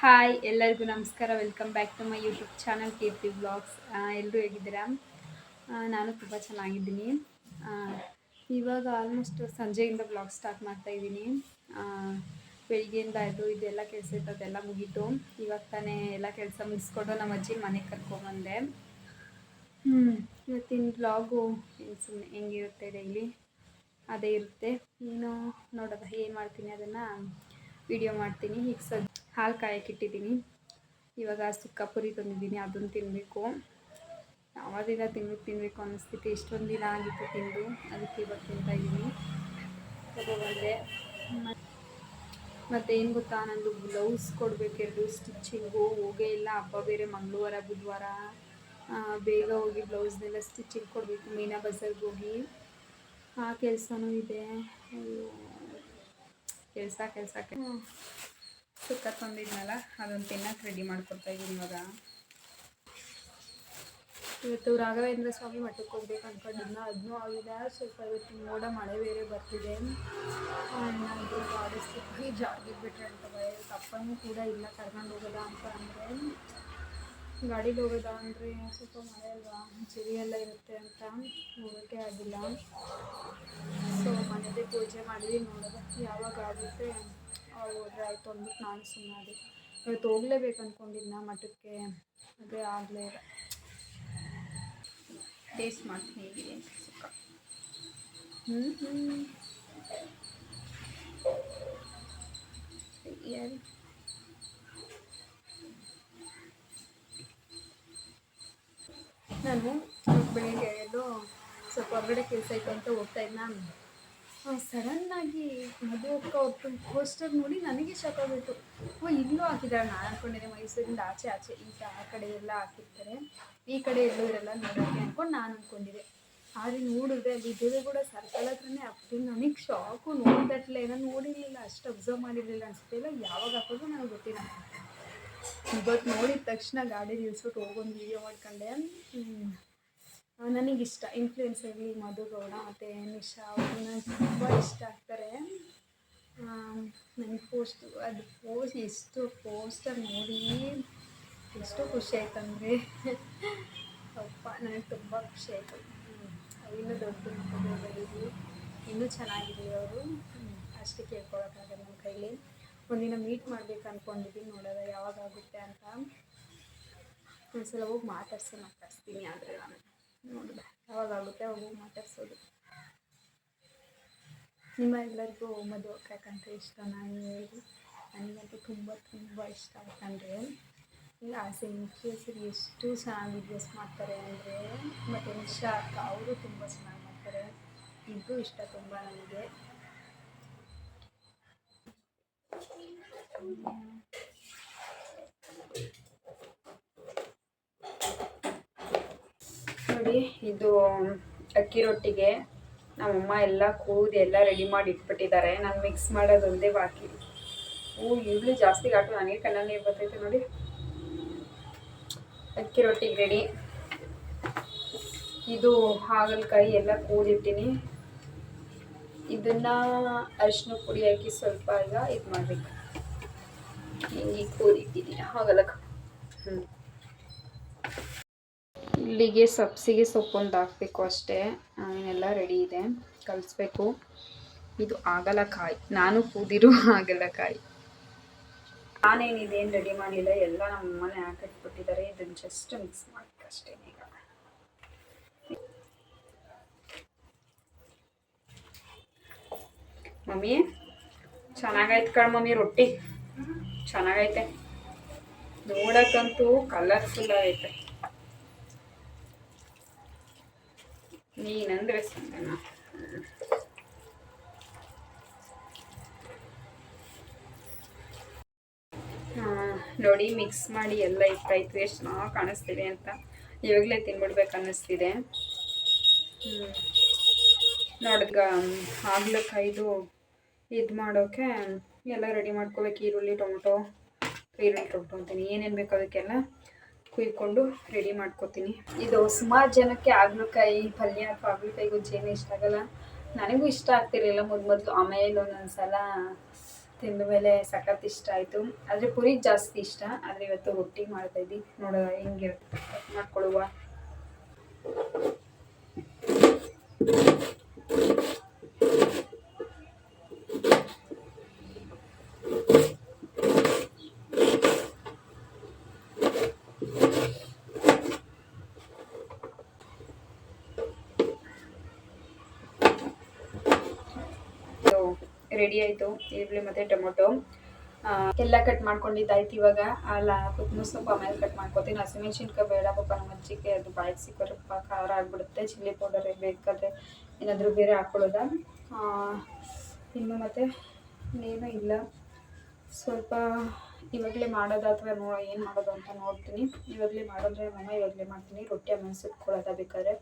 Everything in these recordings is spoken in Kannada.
ಹಾಯ್, ಎಲ್ಲರಿಗೂ ನಮಸ್ಕಾರ. Welcome back to my YouTube channel Keerthi blogs ಎಲ್ಲರೂ ಹೇಗಿದ್ದೀರಾ? ನಾನು ತುಂಬ ಚೆನ್ನಾಗಿದ್ದೀನಿ. ಇವಾಗ ಆಲ್ಮೋಸ್ಟ್ ಸಂಜೆಯಿಂದ ಬ್ಲಾಗ್ ಸ್ಟಾರ್ಟ್ ಮಾಡ್ತಾ ಇದ್ದೀನಿ. ಬೆಳಿಗ್ಗೆಯಿಂದ ಅದು ಇದೆಲ್ಲ ಕೆಲಸ ಇತ್ತು, ಅದೆಲ್ಲ ಮುಗೀತು. ಇವಾಗ ತಾನೇ ಎಲ್ಲ ಕೆಲಸ ಮುಗಿಸ್ಕೊಂಡು ನಮ್ಮ ಅಜ್ಜಿ ಮನೆಗೆ ಕರ್ಕೊಂಬಂದೆ ಹ್ಞೂ ಇವತ್ತಿನ ಬ್ಲಾಗು ಸುಮ್ಮನೆ ಹೆಂಗಿರುತ್ತೆ ಡೈಲಿ ಅದೇ ಇರುತ್ತೆ. ನೀನು ನೋಡೋದ ಏನು ಮಾಡ್ತೀನಿ ಅದನ್ನು? ವಿಡಿಯೋ ಮಾಡ್ತೀನಿ. ಈಗ ಸದ್ ಹಾಲು ಕಾಯಕ್ಕಿಟ್ಟಿದ್ದೀನಿ ಇವಾಗ ಸುಕ್ಕ ಪುರಿ ತಂದಿದ್ದೀನಿ, ಅದನ್ನು ತಿನ್ನಬೇಕು ಯಾವಾಗಿಂದ ತಿನ್ಬೇಕು ತಿನ್ನಬೇಕು ಅನ್ನಿಸ್ತಿತ್ತು ಇಷ್ಟೊಂದು ದಿನ ಆಗಿತ್ತು ತಿಂದು. ಅದಕ್ಕೆ ಇವಾಗ ತಿಂತಾ ಇದ್ದೀನಿ ತಗೊಬಂದೆ. ಮತ್ತು ಏನು ಗೊತ್ತಾ? ನಂದು ಬ್ಲೌಸ್ ಕೊಡಬೇಕೆರಡು ಸ್ಟಿಚ್ಚಿಂಗು ಹೋಗೇ ಇಲ್ಲ. ಹಬ್ಬ ಬೇರೆ ಮಂಗಳವಾರ, ಬುಧವಾರ. ಬೇಗ ಹೋಗಿ ಬ್ಲೌಸ್ನೆಲ್ಲ ಸ್ಟಿಚಿಂಗ್ ಕೊಡಬೇಕು. ಮೀನಾ ಬಜಾರ್ಗೆ ಹೋಗಿ. ಆ, ಕೆಲಸನೂ ಇದೆ. ಅಯ್ಯೋ. ಕೆಲಸ ಕೆಲಸ. ಸುಕ್ಕ ತಂದಿದ್ನಲ್ಲ ಅದನ್ನು ತಿನ್ನಕ್ಕೆ ರೆಡಿ ಮಾಡ್ಕೊಡ್ತಾ ಇದ್ದೀನಿ ಇವಾಗ. ಇವತ್ತು ರಾಘವೇಂದ್ರ ಸ್ವಾಮಿ ಮಠಕ್ಕೆ ಹೋಗ್ಬೇಕು ಅನ್ಕೊಂಡಿದ್ನ. ಅದನ್ನೂ ಆಗಿದೆ. ಸ್ವಲ್ಪ ಇವತ್ತು ಮೋಡ, ಮಳೆ ಬೇರೆ ಬರ್ತಿದೆ. ಏನಾದರೂ ಜಾಗಿದ್ಬಿಟ್ರೆ ಅಂತ ಭಯ. ತಪ್ಪನೂ ಕೂಡ ಇಲ್ಲ. ಕರ್ಕೊಂಡು ಹೋಗೋದ ಅಂತ ಅಂದರೆ, ಗಾಡೀಲಿ ಹೋಗೋದ ಅಂದರೆ ಸ್ವಲ್ಪ ಮಳೆ ಅಲ್ವಾ? ಚಳಿ ಎಲ್ಲ ಇರುತ್ತೆ ಅಂತ ಹೋಗೋಕ್ಕೆ ಆಗಿಲ್ಲ. ಸೊ ಮನೆಯದೇ ಪೂಜೆ ಮಾಡಿದ್ವಿ. ನೋಡೋದು ಯಾವಾಗ ಆಗುತ್ತೆ ಹೋದ್ರೆ ಆಯಿತು ಅಂದ್ಬಿಟ್ಟು ನಾನು ಸುಮ್ಮನೆ ಇವತ್ತು ಹೋಗ್ಲೇಬೇಕು ಅಂದ್ಕೊಂಡಿದ್ನ ಮಠಕ್ಕೆ. ಅದೇ ಆಗಲೇ ಟೇಸ್ಟ್ ಮಾಡ್ತೀನಿ ಹೇಗಿದೆ ಸುಖ ಹ್ಞೂ ಹ್ಞೂ ಯಾರು ನಾನು ಬೆಳಿಗ್ಗೆ ಎಲ್ಲೋ ಸ್ವಲ್ಪ ಹೊರಗಡೆ ಕೆಲಸ ಇತ್ತು ಅಂತ ಹೋಗ್ತಾ ಇದ್ನ. ಸಡನ್ನಾಗಿ ಮದುವೆ ಅಕ್ಕ ಅವ್ರದ್ದು ಪೋಸ್ಟರ್ ನೋಡಿ ನನಗೆ ಶಾಕ್ ಆಗ್ಬಿಟ್ಟು ಓ, ಇಲ್ಲೂ ಹಾಕಿದಾರೆ ನಾನು ಅಂದ್ಕೊಂಡಿದ್ದೆ ಮೈಸೂರಿಂದ ಆಚೆ ಆಚೆ. ಈಗ ಆ ಕಡೆ ಎಲ್ಲ ಹಾಕಿರ್ತಾರೆ. ಈ ಕಡೆ ಎಲ್ಲೂ ಇರಲ್ಲ ನೋಡೋಕ್ಕೆ ಅಂದ್ಕೊಂಡು ನಾನು ಅಂದ್ಕೊಂಡಿದ್ದೆ ಆದರೆ ನೋಡಿದ್ರೆ ಅಲ್ಲಿ ಇದ್ದರೆ ಕೂಡ ಸರ್ಕಲ್ ಹತ್ರನೇ ಹಾಕ್ತೀನಿ ನನಗೆ ಶಾಕು ನೋಡಿದಟ್ಲೆ ನಾನು ನೋಡಿರಲಿಲ್ಲ, ಅಷ್ಟು ಅಬ್ಸರ್ವ್ ಮಾಡಿರಲಿಲ್ಲ ಅನಿಸ್ತಿಲ್ಲ ಯಾವಾಗ ಹಾಕೋದು ನನಗೆ ಗೊತ್ತಿಲ್ಲ. ಇವತ್ತು ನೋಡಿದ ತಕ್ಷಣ ಗಾಡಿ ನಿಲ್ಸ್ಬಿಟ್ಟು ಹೋಗೊಂದು ವೀಡಿಯೋ ಮಾಡ್ಕೊಂಡೆ. ನನಗಿಷ್ಟ ಇನ್ಫ್ಲೂಯೆನ್ಸರ್ಲಿ ಮಧುಗೌಡ ಮತ್ತು ನಿಶಾ ಅವ್ರನ್ನ ತುಂಬ ಇಷ್ಟ ಆಗ್ತಾರೆ. ನನಗೆ ಪೋಸ್ಟ್ ಅದು ಪೋಸ್ಟ್ ಎಷ್ಟು ಪೋಸ್ಟರ್ ನೋಡಿ ಎಷ್ಟು ಖುಷಿ ಆಯ್ತು ಅಂದರೆ ಅಪ್ಪ ನನಗೆ ತುಂಬ ಖುಷಿ ಆಯಿತು. ಇನ್ನೂ ದೊಡ್ಡ ಬೆಳೀಲಿ ಇನ್ನೂ ಚೆನ್ನಾಗಿರಲಿ ಅವರು. ಅಷ್ಟೇ ಕೇಳ್ಕೊಳಕ್ಕಾಗಲ್ಲ ನನ್ನ ಕೈಲಿ. ಒಂದಿನ ಮೀಟ್ ಮಾಡ್ಬೇಕು ಅಂದ್ಕೊಂಡಿದ್ದೀನಿ ನೋಡೋದ ಯಾವಾಗ ಆಗುತ್ತೆ ಅಂತ. ಒಂದ್ಸಲ ಹೋಗಿ ಮಾತಾಡ್ಸಿ, ಮಾತಾಡ್ಸ್ತೀನಿ ಆದರೆ ನಾನು. ನೋಡಿದೆ ಯಾವಾಗ ಆಗುತ್ತೆ ಅವಾಗ ಮಾತಾಡ್ಸೋದು. ನಿಮ್ಮ ಎಲ್ಲರಿಗೂ ಮದುವೆ ಹಾಕಂತ ಇಷ್ಟ, ನಾನು ಹೇಳಿ ನನಗಂತೂ ತುಂಬ ತುಂಬ ಇಷ್ಟ ಯಾಕಂದರೆ ಈಗ ಆಸೆ ಇನ್ಫ್ಲೂಯೆನ್ಸರ್ ಎಷ್ಟು ಚೆನ್ನಾಗಿ ವಿಡಿಯೋಸ್ ಮಾಡ್ತಾರೆ ಅಂದರೆ, ಮತ್ತು ನಿಶಾ ಅಕ್ಕ ಅವರು ತುಂಬ ಚೆನ್ನಾಗಿ ಮಾಡ್ತಾರೆ. ಇದು ಇಷ್ಟ ತುಂಬ ನನಗೆ. ನೋಡಿ ಇದು ಅಕ್ಕಿ ರೊಟ್ಟಿಗೆ ನಮ್ಮಮ್ಮ ಎಲ್ಲ ಕೂದಿ ಎಲ್ಲ ರೆಡಿ ಮಾಡಿ ಇಟ್ಬಿಟ್ಟಿದ್ದಾರೆ. ನಾನು ಮಿಕ್ಸ್ ಮಾಡೋದೊಂದೇ ಬಾಕಿ. ಹೂ ಈಗಲೂ ಜಾಸ್ತಿ ಘಾಟು. ನನಗೆ ಕಣ್ಣಲ್ಲಿ ನೀರು ಬರ್ತೈತೆ ನೋಡಿ. ಅಕ್ಕಿ ರೊಟ್ಟಿಗೆ ರೆಡಿ ಇದು ಹಾಗಲಕಾಯಿ ಎಲ್ಲ ಕೂದಿಟ್ಟಿನಿ. ಇದನ್ನ ಅರಿಶಿನ ಪುಡಿ ಹಾಕಿ ಸ್ವಲ್ಪ ಈಗ ಇದು ಮಾಡಬೇಕು. ಹಿಂಗೆ ಕೂದಿಟ್ಟಿದ್ದೀನಿ ಹಾಗಲಕ್ಕ ಹ್ಞೂ ಇಲ್ಲಿಗೆ ಸಬ್ಸಿಗೆ ಸೊಪ್ಪೊಂದು ಹಾಕ್ಬೇಕು ಅಷ್ಟೇ. ಇನ್ನೆಲ್ಲ ರೆಡಿ ಇದೆ. ಕಲಿಸ್ಬೇಕು. ಇದು ಆಗಲಕಾಯಿ. ನಾನು ಕೂದಿರು ಆಗಲಕಾಯಿ. ನಾನೇನಿದೇನು ರೆಡಿ ಮಾಡಿಲ್ಲ ಎಲ್ಲ ನಮ್ಮ ಅಮ್ಮನೇ ಹಾಕಿಟ್ಬಿಟ್ಟಿದ್ದಾರೆ. ಇದನ್ನು ಜಸ್ಟ್ ಮಿಕ್ಸ್ ಮಾಡಬೇಕು ಅಷ್ಟೇ ಈಗ. ಮಮ್ಮಿ ಚೆನ್ನಾಗೈತೆ ಕಣ ಮಮ್ಮಿ ರೊಟ್ಟಿ. ಚೆನ್ನಾಗೈತೆ. ನೋಡಕ್ಕಂತೂ ಕಲರ್ಫುಲ್ ಆಗೈತೆ. ನೀನಂದ್ರೆ ಸಂಗನ ನೋಡಿ ಮಿಕ್ಸ್ ಮಾಡಿ ಎಲ್ಲ ಇಟ್ಟಾಯ್ತು. ಎಷ್ಟು ಚೆನ್ನಾಗಿ ಕಾಣಿಸ್ತಿದೆ ಅಂತ ಇವಾಗಲೇ ತಿನ್ಬಿಡ್ಬೇಕು ಅನ್ನಿಸ್ತಿದೆ. ಹ್ಞೂ ನೋಡಿದ್ಗ ಆಗ್ಲಕ್ಕಾಯ್ದು ಇದು ಮಾಡೋಕ್ಕೆ ಎಲ್ಲ ರೆಡಿ ಮಾಡ್ಕೋಬೇಕು. ಈರುಳ್ಳಿ, ಟೊಮೊಟೊ ಈರುಳ್ಳಿ ಟೊಮೊಟೊ ಅಂತೀನಿ ಏನೇನು ಬೇಕು ಅದಕ್ಕೆಲ್ಲ? ಕುಯ್ಕೊಂಡು ರೆಡಿ ಮಾಡ್ಕೋತೀನಿ. ಇದು ಸುಮಾರು ಜನಕ್ಕೆ ಆಗ್ಲಕಾಯಿ, ಪಲ್ಯ ಅಥವಾ ಆಗ್ಲಕಾಯಿ ಗೊಜ್ಜು ಇಷ್ಟ ಆಗಲ್ಲ. ನನಗೂ ಇಷ್ಟ ಆಗ್ತಿರಲಿಲ್ಲ. ಮೊದ್ ಮೊದಲು ಆಮೇಲೆ ಒಂದೊಂದು ಸಲ ತಿಂದ ಮೇಲೆ ಸಖತ್ ಇಷ್ಟ ಆಯಿತು. ಆದರೆ ಪುರಿ ಜಾಸ್ತಿ ಇಷ್ಟ. ಆದರೆ ಇವತ್ತು ರೊಟ್ಟಿ ಮಾಡ್ತಾ ಇದ್ದಿ. ನೋಡೋ ಹೆಂಗಿರುತ್ತೆ. ಮಾಡ್ಕೊಳ್ಳುವ ರೆಡಿ ಆಯಿತು. ಈರುಳ್ಳಿ ಮತ್ತು ಟೊಮೊಟೊ. ಎಲ್ಲ ಕಟ್ ಮಾಡ್ಕೊಂಡಿದ್ದಾಯ್ತು ಇವಾಗ. ಅಲ್ಲ ಕೊತ್ತಂಬರಿ ಸೊಪ್ಪು ಆಮೇಲೆ ಕಟ್ ಮಾಡ್ಕೊತೀನಿ. ಹಸಿಮೆಣ್ಸಿನ್ಕಾಯಿ ಬೇಡ ಪಾಪ ನಮ್ಮ ಅಜ್ಜಿಗೆ. ಅದು ಬಾಯಿಗೆ ಸಿಕ್ಕರಪ್ಪ, ಖಾರ ಆಗಿಬಿಡುತ್ತೆ. ಚಿಲ್ಲಿ ಪೌಡರ್ ಬೇಕಾದ್ರೆ ಏನಾದರೂ ಬೇರೆ ಹಾಕ್ಕೊಳ್ಳೋದ ಇನ್ನು ಮತ್ತು ಇನ್ನೇನು ಇಲ್ಲ. ಸ್ವಲ್ಪ ಇವಾಗಲೇ ಮಾಡೋದು ಅಥವಾ ನೋ, ಏನು ಮಾಡೋದು ಅಂತ ನೋಡ್ತೀನಿ. ಇವಾಗಲೇ ಮಾಡೋದ್ರೆ ನಮ್ಮಮ್ಮ ಇವಾಗಲೇ ಮಾಡ್ತೀನಿ. ರೊಟ್ಟಿ ಆಮೇಲೆ ಸುಟ್ಕೊಳ್ಳೋದ ಬೇಕಾದ್ರೆ.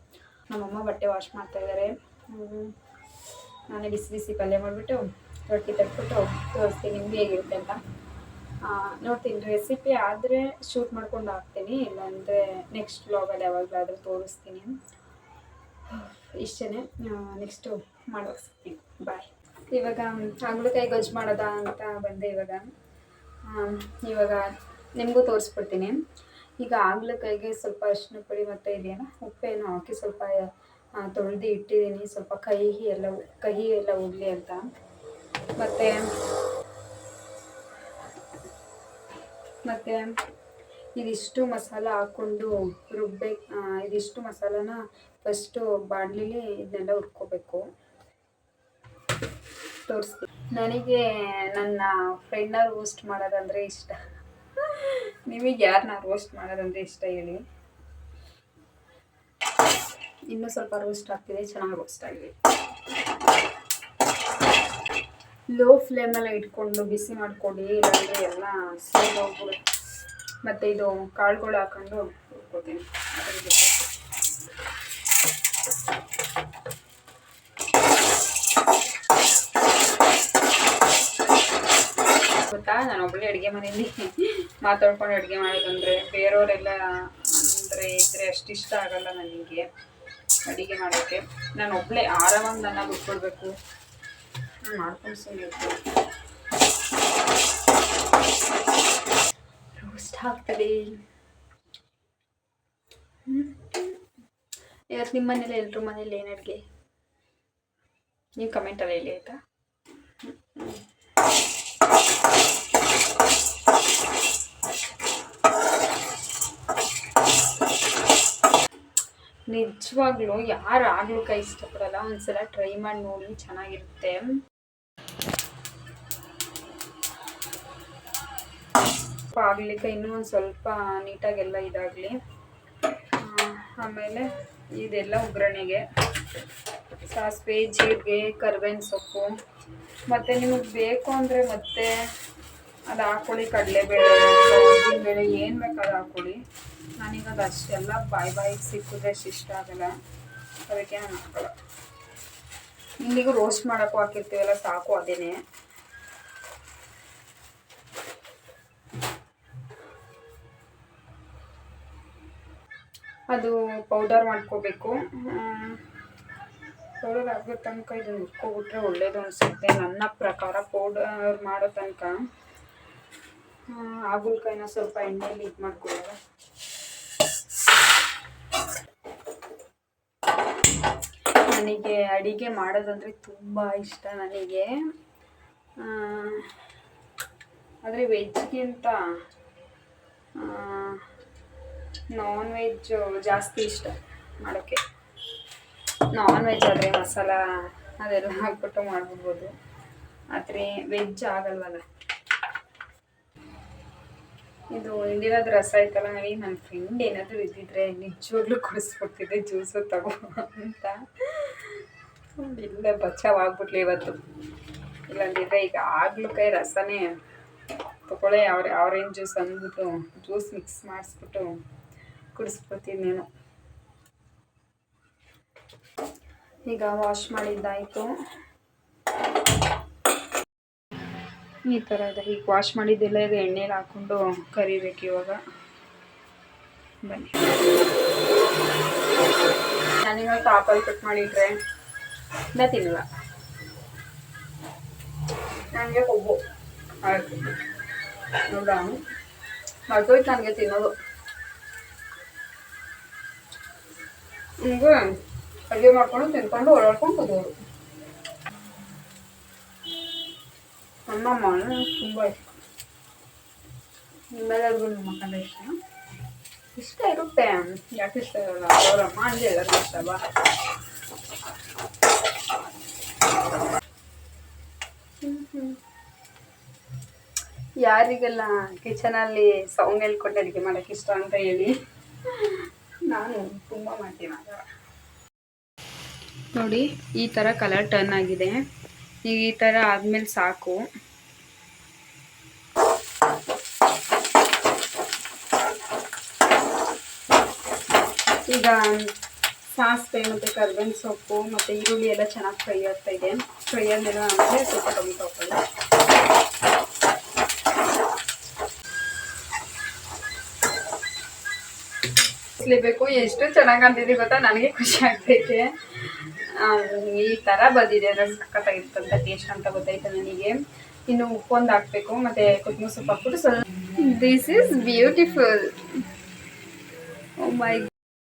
ನಮ್ಮಮ್ಮ ಬಟ್ಟೆ ವಾಶ್ ಮಾಡ್ತಾ ಇದ್ದಾರೆ ನಾನೇ ಬಿಸಿ ಬಿಸಿ ಪಲ್ಯ ಮಾಡಿಬಿಟ್ಟು ರೊಟ್ಟಿ ತಟ್ಬಿಟ್ಟು ತೋರಿಸ್ತೀನಿ, ನಿಮ್ಗೆ ಹೇಗಿರುತ್ತೆ ಅಂತ. ನೋಡ್ತೀನಿ ರೆಸಿಪಿ ಆದರೆ ಶೂಟ್ ಮಾಡ್ಕೊಂಡು ಹಾಕ್ತೀನಿ, ಇಲ್ಲಾಂದರೆ ನೆಕ್ಸ್ಟ್ ವ್ಲಾಗಲ್ಲಿ ಯಾವಾಗಲಾದರೂ ತೋರಿಸ್ತೀನಿ. ಇಷ್ಟೇ ನೆಕ್ಸ್ಟು ಮಾಡೋಕೆ ಸಿಗ್ತೀನಿ ಬಾಯ್ ಇವಾಗ, ಹಾಗಲಕಾಯಿ ಗೊಜ್ಜು ಮಾಡೋದ ಅಂತ ಬಂದೆ ಇವಾಗ. ಇವಾಗ ನಿಮಗೂ ತೋರಿಸ್ಬಿಡ್ತೀನಿ. ಈಗ ಹಾಗಲಕಾಯಿಗೆ ಸ್ವಲ್ಪ ಅರಿಶಿನ ಪುಡಿ ಮತ್ತು ಇದೆಯಲ್ಲ, ಉಪ್ಪೇನು ಹಾಕಿ ಸ್ವಲ್ಪ ತೊಳೆದು ಇಟ್ಟಿದ್ದೀನಿ, ಸ್ವಲ್ಪ ಕಹಿ ಎಲ್ಲ ಕಹಿ ಎಲ್ಲ ಹೋಗಲಿ ಅಂತ. ಮತ್ತು ಮತ್ತೆ ಇದಿಷ್ಟು ಮಸಾಲ ಹಾಕ್ಕೊಂಡು ರುಬ್ಬೇಕು ಇದಿಷ್ಟು ಮಸಾಲಾನ ಫಸ್ಟು ಬಾಣಲಿಲಿ ಇದನ್ನೆಲ್ಲ ಹುರ್ಕೋಬೇಕು. ತೋರಿಸ್ತೀನಿ. ನನಗೆ ನನ್ನ ಫ್ರೆಂಡ್ನ ರೋಸ್ಟ್ ಮಾಡೋದಂದರೆ ಇಷ್ಟ. ನಿಮಗೆ ಯಾರನ್ನ ರೋಸ್ಟ್ ಮಾಡೋದಂದರೆ ಇಷ್ಟ ಹೇಳಿ. ಇನ್ನೂ ಸ್ವಲ್ಪ ರೋಸ್ಟ್ ಆಗ್ತಿದೆ ಚೆನ್ನಾಗಿ ರೋಸ್ಟ್ ಆಗಿದೆ ಲೋ ಫ್ಲೇಮಲ್ಲಿ ಇಟ್ಕೊಂಡು ಬಿಸಿ ಮಾಡ್ಕೊಡಿ ಇಲ್ಲಾಂದರೆ ಎಲ್ಲ ಹೋಗ್ಬಿಡುತ್ತೆ. ಮತ್ತು ಇದು ಕಾಳುಗಳು ಹಾಕೊಂಡು ಇಟ್ಕೊತೀನಿ ಗೊತ್ತಾ? ನಾನು ಒಬ್ಬಳೇ ಅಡುಗೆ ಮನೆಯಲ್ಲಿ ಮಾತಾಡ್ಕೊಂಡು ಅಡುಗೆ ಮಾಡೋದಂದ್ರೆ ಬೇರೆಯವರೆಲ್ಲ ಅಂದರೆ ಇದ್ದರೆ ಅಷ್ಟು ಇಷ್ಟ ಆಗಲ್ಲ ನನಗೆ ಅಡುಗೆ ಮಾಡೋಕ್ಕೆ. ನಾನು ಒಬ್ಬಳೇ ಆರಾಮಾಗಿ ನನ್ನ ಬಿಟ್ಕೊಡ್ಬೇಕು ರೋಸ್ಟ್ ಆಗ್ತದೆ ಇವತ್ತು ನಿಮ್ಮ ಮನೇಲಿ ಎಲ್ಲರೂ ಮನೇಲಿ ಏನು ಅಡುಗೆ? ನೀವು ಕಮೆಂಟಲ್ಲಿ ಹೇಳಿ ಆಯಿತಾ? ನಿಜವಾಗ್ಲೂ ಯಾರು ಕೈ ಇಷ್ಟಪಡಲ್ಲ. ಒಂದ್ಸಲ ಟ್ರೈ ಮಾಡಿ ನೋಡಿ, ಚೆನ್ನಾಗಿರುತ್ತೆ. ಆಗ್ಲಿಕ್ಕೆ ಇನ್ನೂ ಒಂದು ಸ್ವಲ್ಪ ನೀಟಾಗೆಲ್ಲ ಇದಾಗಲಿ. ಆಮೇಲೆ ಇದೆಲ್ಲ ಒಗ್ಗರಣೆಗೆ. ಸಾಸಿವೆ, ಜೀರಿಗೆ, ಕರ್ಬೇವಿನ ಸೊಪ್ಪು. ಮತ್ತು ನಿಮಗೆ ಬೇಕು ಅಂದರೆ ಮತ್ತೆ ಅದು ಹಾಕ್ಕೊಳ್ಳಿ ಕಡಲೆಬೇಳೆ ಬೇಳೆ ಏನು ಬೇಕಾದ್ರೂ ಹಾಕ್ಕೊಳ್ಳಿ ನಾನೀಗ ಅದು ಅಷ್ಟೆಲ್ಲ ಬಾಯಿ ಬಾಯಿಗೆ ಸಿಕ್ಕಿದ್ರೆ ಅಷ್ಟು ಇಷ್ಟ ಆಗಲ್ಲ. ಅದಕ್ಕೆ ನಾನು ಹಾಕೋಲ್ಲ ಇಲ್ಲಿಗೂ ರೋಸ್ಟ್ ಮಾಡೋಕ್ಕೂ ಹಾಕಿರ್ತೀವಲ್ಲ, ಸಾಕು ಅದೇನೆ. ಅದು ಪೌಡರ್ ಮಾಡ್ಕೋಬೇಕು. ಪೌಡರ್ ಆಗೋ ತನಕ ಇದು ಹುರ್ಕೊಬಿಟ್ರೆ ಒಳ್ಳೇದು ಅನಿಸುತ್ತೆ. ನನ್ನ ಪ್ರಕಾರ ಪೌಡರ್ ಮಾಡೋ ತನಕ. ಆಗುಲ್ಕಾಯಿನ ಸ್ವಲ್ಪ ಎಣ್ಣೆಯಲ್ಲಿ ಇದು ಮಾಡ್ಕೊಳ್ಳೋದು ನನಗೆ ಅಡಿಗೆ ಮಾಡೋದಂದರೆ ತುಂಬ ಇಷ್ಟ ನನಗೆ. ಆದರೆ ವೆಜ್ಗಿಂತ ನಾನ್ ವೆಜ್ ಜಾಸ್ತಿ ಇಷ್ಟ ಮಾಡೋಕ್ಕೆ ನಾನ್ ವೆಜ್ ಆದರೆ ಮಸಾಲ ಅದೆಲ್ಲ ಹಾಕ್ಬಿಟ್ಟು ಮಾಡ್ಬಿಡ್ಬೋದು. ಆದರೆ ವೆಜ್ ಆಗಲ್ವಲ್ಲ. ಇದು ಹಿಂದಿನದು ರಸ ಐತಲ್ಲ ನನಗೆ ನನ್ನ ಫ್ರೆಂಡ್ ಏನಾದರೂ ಇದ್ದಿದ್ರೆ ನಿಜವಾಗ್ಲೂ ಕುಡಿಸ್ಬಿಡ್ತಿದ್ದೆ ಜ್ಯೂಸು ತಗೋ ಅಂತ. ಇಲ್ಲ, ಬಚಾವ್ ಆಗ್ಬಿಟ್ಲಿ ಇವತ್ತು. ಇಲ್ಲಂದಿದ್ರೆ ಈಗ ಆಗ್ಲೂ ಕೈ ರಸನೇ ತಗೊಳ್ಳೆ, ಅವ್ರ ಆರೆಂಜ್ ಜ್ಯೂಸ್ ಅಂದ್ಬಿಟ್ಟು ಜ್ಯೂಸ್ ಮಿಕ್ಸ್ ಮಾಡಿಸ್ಬಿಟ್ಟು ಕುಡಿಸ್ಬಿಡ್ತೀನಿ ಈಗ ವಾಶ್ ಮಾಡಿದ್ದಾಯಿತು ಈ ಥರ ಇದೆ ಈಗ ವಾಶ್ ಮಾಡಿದ್ದೆಲ್ಲ ಈಗ ಎಣ್ಣೆಲಿ ಹಾಕ್ಕೊಂಡು ಕರಿಬೇಕು ಇವಾಗ. ಬನ್ನಿ. ನಾನಿವತ್ತು ಆಪಲ್ ಕಟ್ ಮಾಡಿಟ್ರೆ ನಾ ತಿನ್ನಲ್ಲ ನನಗೆ ಕೊಬ್ಬು. ಹೌದಾ ಮರ್ತೋಯ್ತು ನನಗೆ ತಿನ್ನೋದು. ಹಿಂಗೆ ಅಡುಗೆ ಮಾಡ್ಕೊಂಡು ತಿನ್ಕೊಂಡು ಓಡಾಡ್ಕೊಂಡು ಕೂತೋದು ನಮ್ಮಮ್ಮ ತುಂಬ ಇಷ್ಟ. ನಿಮ್ಮೆಲ್ಲರಿಗೂ ನಿಮ್ಮ ಕಂಡ್ರೆ ಇಷ್ಟ? ಇಷ್ಟ ಇರುತ್ತೆ. ಯಾಕೆ ಇಷ್ಟ ಇರಲ್ಲ? ಅವರಮ್ಮ ಅಂದರೆ ಎಲ್ಲರಿಗೂ ಇಷ್ಟ ಬಾ ಯಾರಿಗೆಲ್ಲ ಕಿಚನಲ್ಲಿ ಸೌಂಡ್ ಹೇಳ್ಕೊಂಡು ಅಡುಗೆ ಮಾಡೋಕ್ಕೆ ಇಷ್ಟ ಅಂತ ಹೇಳಿ. ನಾನು ತುಂಬ ಮಾಡ್ತೀನಿ ನೋಡಿ, ಈ ಥರ ಕಲರ್ ಟರ್ನ್ ಆಗಿದೆ. ಈಗ ಈ ಥರ ಆದಮೇಲೆ ಸಾಕು. ಈಗ ಸಾಸಿವೆ ಮತ್ತು ಕರ್ಬೇವಿನ ಸೊಪ್ಪು ಮತ್ತು ಈರುಳ್ಳಿ ಎಲ್ಲ ಚೆನ್ನಾಗಿ ಫ್ರೈ ಆಗ್ತಾ ಇದೆ. ಫ್ರೈ ಆದ್ಮೇಲೆ ಸ್ವಲ್ಪ ಟೊಮೆಟೊ ಹಾಕೊಳ್ಳಿ ಬೇಕು ಎಷ್ಟು ಚೆನ್ನಾಗಿ ಕಾಣ್ತಿದೆ ಗೊತ್ತಾ? ನನಗೆ ಖುಷಿ ಆಗ್ತೈತೆ. ಈ ಥರ ಬಂದಿದೆ ಅಂದ್ರೆ ಸಖತ್ತಾಗಿರ್ತಂತ ಟೇಸ್ಟ್ ಅಂತ ಗೊತ್ತಾಯ್ತು ನನಗೆ. ಇನ್ನು ಉಪ್ಪೊಂದು ಹಾಕ್ಬೇಕು, ಮತ್ತೆ ಕೊತ್ತಂಬರಿ ಸೊಪ್ಪು ಹಾಕ್ಬಿಟ್ಟು ಸ್ವಲ್ಪ ದಿಸ್ ಈಸ್ ಬ್ಯೂಟಿಫುಲ್ ಮೈ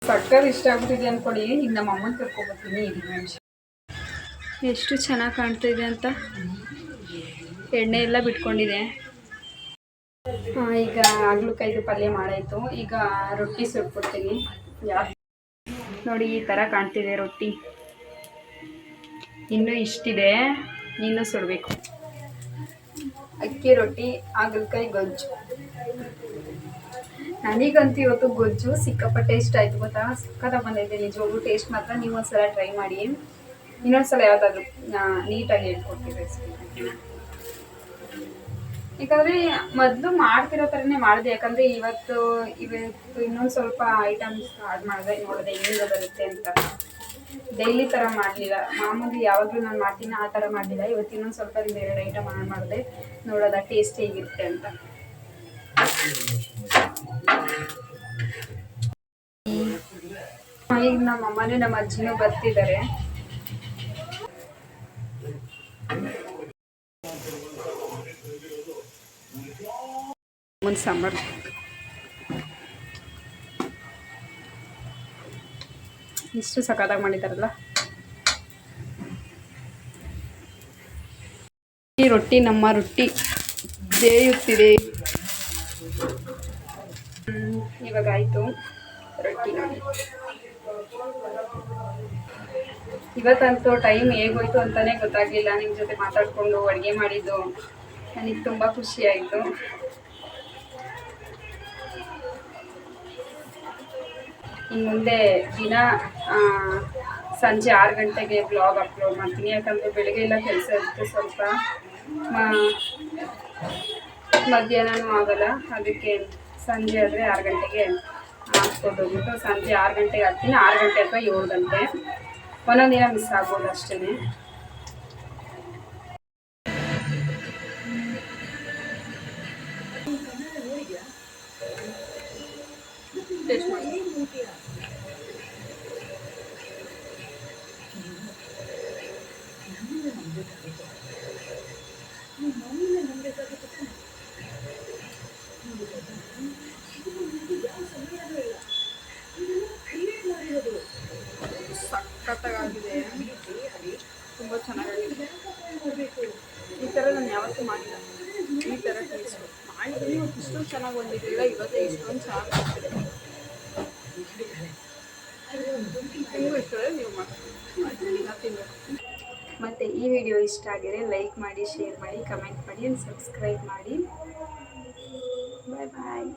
ಸಕ್ಕರ್ ಇಷ್ಟ ಆಗ್ಬಿಟ್ಟಿದೆ ಅಂದ್ಕೊಳ್ಳಿ ಈಗ ನಮ್ಮ ಅಮ್ಮನ ಕರ್ಕೊಬರ್ತೀನಿ ಇದು ಎಷ್ಟು ಚೆನ್ನಾಗಿ ಕಾಣ್ತಿದೆ ಅಂತ. ಎಣ್ಣೆ ಎಲ್ಲ ಬಿಟ್ಕೊಂಡಿದೆ. ಈಗ ಹಾಗಲಕಾಯ್ದು ಪಲ್ಯ ಮಾಡಾಯ್ತು. ಈಗ ರೊಟ್ಟಿ ಸುಟ್ಬಿಡ್ತೀನಿ ನೋಡಿ, ಈ ಥರ ಕಾಣ್ತಿದೆ ರೊಟ್ಟಿ. ಇನ್ನೂ ಇಷ್ಟಿದೆ. ಇನ್ನು ಸುಡಬೇಕು. ಅಕ್ಕಿ ರೊಟ್ಟಿ ಹಾಗಲಕಾಯಿ ಗೊಜ್ಜು. ನನಗಂತೂ ಇವತ್ತು ಗೊಜ್ಜು ಸಿಕ್ಕಾಪಟ್ಟೆ ಇಷ್ಟ ಆಯ್ತು ಗೊತ್ತಾ? ಸಿಕ್ಕದ ಬಂದಿದೆ ನಿಜವಾಗ್ಲೂ. ಟೇಸ್ಟ್ ಮಾತ್ರ ನೀವು ಒಂದ್ಸಲ ಟ್ರೈ ಮಾಡಿ. ಇನ್ನೊಂದ್ಸಲ ಯಾವ್ದಾದ್ರು ನೀಟಾಗಿ ಹೇಳ್ಕೊಡ್ತೀವಿ ಯಾಕಂದ್ರೆ ಮೊದಲು ಮಾಡ್ತಿರೋ ಥರನೇ ಮಾಡಿದೆ. ಯಾಕಂದ್ರೆ ಇವತ್ತು ಇವತ್ತು ಇನ್ನೊಂದು ಸ್ವಲ್ಪ ಐಟಮ್ಸ್ ಆಡ್ ಮಾಡಿದೆ. ನೋಡಿದೆ ಹೆಂಗೆ ಬರುತ್ತೆ ಅಂತ. ಡೈಲಿ ಥರ ಮಾಡಲಿಲ್ಲ. ಮಾಮೂಲಿ ಯಾವಾಗಲೂ ನಾನು ಮಾಡ್ತೀನಿ, ಆ ಥರ ಮಾಡಲಿಲ್ಲ. ಇವತ್ತು ಇನ್ನೊಂದು ಸ್ವಲ್ಪ ಬೇರೆ ಐಟಮ್ ಆಡ್ ಮಾಡಿದೆ. ನೋಡೋದ ಟೇಸ್ಟ್ ಹೇಗಿರುತ್ತೆ ಅಂತ. ಈಗ ನಮ್ಮ ಅಮ್ಮನೇ ನಮ್ಮ ಅಜ್ಜಿನೂ ಬರ್ತಿದ್ದಾರೆ. ಒಂದು ಸಾಂಬಾರು. ಇಷ್ಟು ಸಖತ್ತಾಗಿ ಮಾಡಿದಾರಲ್ಲ ಈ ರೊಟ್ಟಿ ನಮ್ಮ ರೊಟ್ಟಿ ಬೇಯುತ್ತಿದೆ. ಇವಾಗ ಆಯಿತು ರೊಟ್ಟಿ. ಇವತ್ತಂತೂ ಟೈಮ್ ಹೇಗೋಯ್ತು ಅಂತಾನೆ ಗೊತ್ತಾಗಲಿಲ್ಲ. ನಿಮ್ಮ ಜೊತೆ ಮಾತಾಡ್ಕೊಂಡು ಅಡುಗೆ ಮಾಡಿದ್ದು. ನನಗೆ ತುಂಬ ಖುಷಿ ಇನ್ನು ಮುಂದೆ ದಿನ ಸಂಜೆ ಆರು ಗಂಟೆಗೆ ಬ್ಲಾಗ್ ಅಪ್ಲೋಡ್ ಮಾಡ್ತೀನಿ. ಯಾಕಂದರೆ ಬೆಳಗ್ಗೆ ಎಲ್ಲ ಕೆಲಸ ಇರುತ್ತೆ ಸ್ವಲ್ಪ. ಮಧ್ಯಾಹ್ನನೂ ಆಗಲ್ಲ. ಅದಕ್ಕೆ ಸಂಜೆ ಆದರೆ ಆರು ಗಂಟೆಗೆ ಹಾಕ್ಕೊಂಡು ಹೋಗ್ಬಿಟ್ಟು ಸಂಜೆ ಆರು ಗಂಟೆಗೆ ಹಾಕ್ತೀನಿ. ಆರು ಗಂಟೆ ಅಥವಾ ಏಳು ಗಂಟೆ. ಒಂದೊಂದು ದಿನ ಮಿಸ್ ಆಗ್ಬೋದು ಅಷ್ಟೇ ತುಂಬ ಚೆನ್ನಾಗಿದೆ ಈ ಥರ ನಾನು ಯಾವತ್ತೂ ಮಾಡಿಲ್ಲ ಈ ಥರ ಟೇಸ್ಟು ಮಾಡಿದ್ದೀನಿ ಇವತ್ತು ಚೆನ್ನಾಗಿ ಬಂದಿರಲಿಲ್ಲ ಇವತ್ತೇ ಇಷ್ಟೊಂದು ಚೆನ್ನಾಗಿ ಬರ್ತಿದೆ ನಿಮಗೂ ಇಷ್ಟ ನೀವು ಮಾಡಿ ತಿನ್ಬೇಕು ಮತ್ತು ಈ ವಿಡಿಯೋ ಇಷ್ಟ ಆಗಿದ್ರೆ ಲೈಕ್ ಮಾಡಿ ಶೇರ್ ಮಾಡಿ ಕಮೆಂಟ್ ಮಾಡಿ ಸಬ್ಸ್ಕ್ರೈಬ್ ಮಾಡಿ. ಬಾಯ್ ಬಾಯ್